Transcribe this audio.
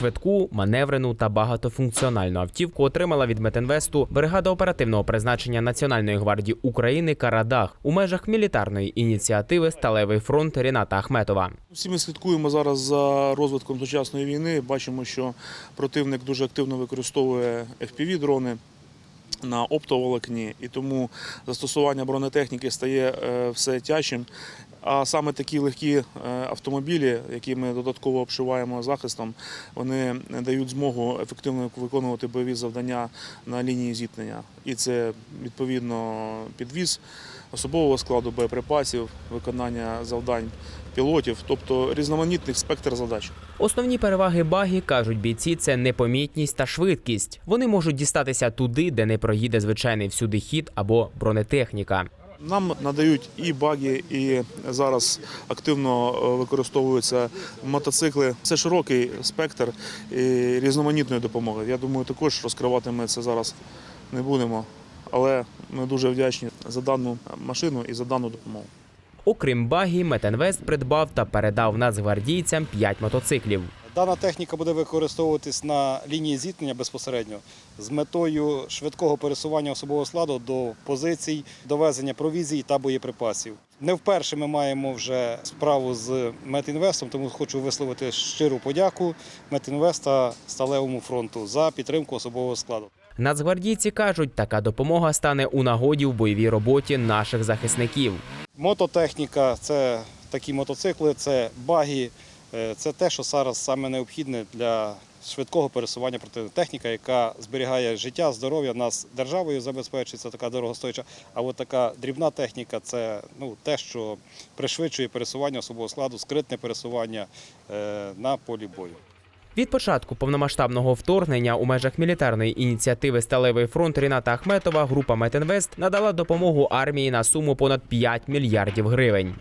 Швидку, маневрену та багатофункціональну автівку отримала від Метинвесту бригада оперативного призначення Національної гвардії України Карадах у межах мілітарної ініціативи Сталевий фронт Ріната Ахметова. Всі ми слідкуємо зараз за розвитком сучасної війни. Бачимо, що противник дуже активно використовує FPV-дрони на оптоволокні, і тому застосування бронетехніки стає е, все тяжчим. А саме такі легкі е, автомобілі, які ми додатково обшиваємо захистом, вони дають змогу ефективно виконувати бойові завдання на лінії зіткнення. І це відповідно підвіз особового складу боєприпасів, виконання завдань пілотів, тобто різноманітний спектр задач. Основні переваги багі, кажуть бійці, це непомітність та швидкість. Вони можуть дістатися туди, де не проїде звичайний всюди хід або бронетехніка. Нам надають і баги, і зараз активно е, використовуються мотоцикли. Це широкий спектр різноманітної допомоги. Я думаю, також розкривати ми це зараз не будемо. Але ми дуже вдячні за дану машину і за дану допомогу. Окрім багі, Метинвест придбав та передав нацгвардійцям 5 мотоциклів. Дана техніка буде використовуватись на лінії зіткнення безпосередньо з метою швидкого пересування особового складу до позицій, довезення провізій та боєприпасів. Не вперше ми маємо вже справу з Метінвестом, тому хочу висловити щиру подяку Метінвест та Сталевому фронту за підтримку особового складу. Нацгвардійці кажуть, така допомога стане у нагоді в бойовій роботі наших захисників. Мототехніка це такі мотоцикли, це баги, це те, що зараз саме необхідне для швидкого пересування противника. Техніка, яка зберігає життя, здоров'я нас державою забезпечується, така дорогостояча. А от така дрібна техніка це ну, те, що пришвидшує пересування особового складу, скритне пересування е, на полі бою. Від початку повномасштабного вторгнення у межах мілітарної ініціативи Сталевий фронт Ріната Ахметова група Метинвест надала допомогу армії на суму понад 5 мільярдів гривень.